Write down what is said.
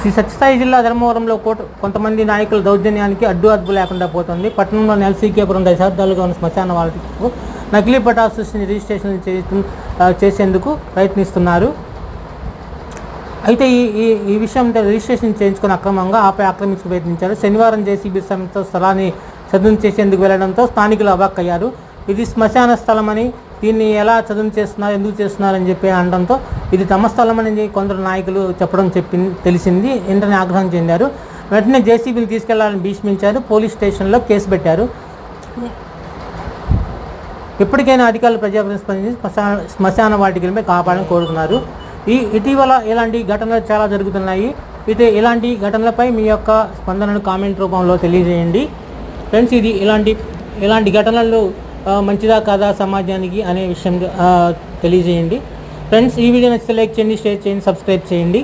శ్రీ సత్యసాయి జిల్లా ధర్మవరంలో కోట కొంతమంది నాయకుల దౌర్జన్యానికి అడ్డు అదుపు లేకుండా పోతుంది. పట్టణంలోని ఎల్సీకేపురం దశాబ్దాలుగా ఉన్న శ్మశాన వాళ్ళకు నకిలీ పటా రిజిస్ట్రేషన్ చేసేందుకు ప్రయత్నిస్తున్నారు. అయితే ఈ ఈ ఈ విషయం రిజిస్ట్రేషన్ చేయించుకుని అక్రమంగా ఆపై ఆక్రమించుకు ప్రయత్నించారు. శనివారం జేసీబీ శ్రమంతో స్థలాన్ని చదును చేసేందుకు వెళ్ళడంతో స్థానికులు అవాక్కయ్యారు. ఇది శ్మశాన స్థలమని దీన్ని ఎలా చదును చేస్తున్నారు ఎందుకు చేస్తున్నారని చెప్పి అనడంతో ఇది తమ స్థలమని కొందరు నాయకులు చెప్పడం చెప్పి తెలిసింది. వెంటనే ఆగ్రహం చెందారు. వెంటనే జేసీబీని తీసుకెళ్ళాలని భీష్మించారు. పోలీస్ స్టేషన్లో కేసు పెట్టారు. ఇప్పటికైనా అధికారులు ప్రజాప్రతినిధులు స్పందించి శ్మశాన శ్మశాన వాటికలపై కాపాడాలని కోరుతున్నారు. ఈ ఇటీవల ఇలాంటి ఘటనలు చాలా జరుగుతున్నాయి. అయితే ఇలాంటి ఘటనలపై మీ యొక్క స్పందనను కామెంట్ రూపంలో తెలియజేయండి. ఫ్రెండ్స్ ఇది ఇలాంటి ఇలాంటి ఘటనలు మంచిదా కాదా సమాజానికి అనే విషయం తెలియజేయండి. ఫ్రెండ్స్ ఈ వీడియో నచ్చితే లైక్ చేయండి షేర్ చేయండి సబ్స్క్రైబ్ చేయండి.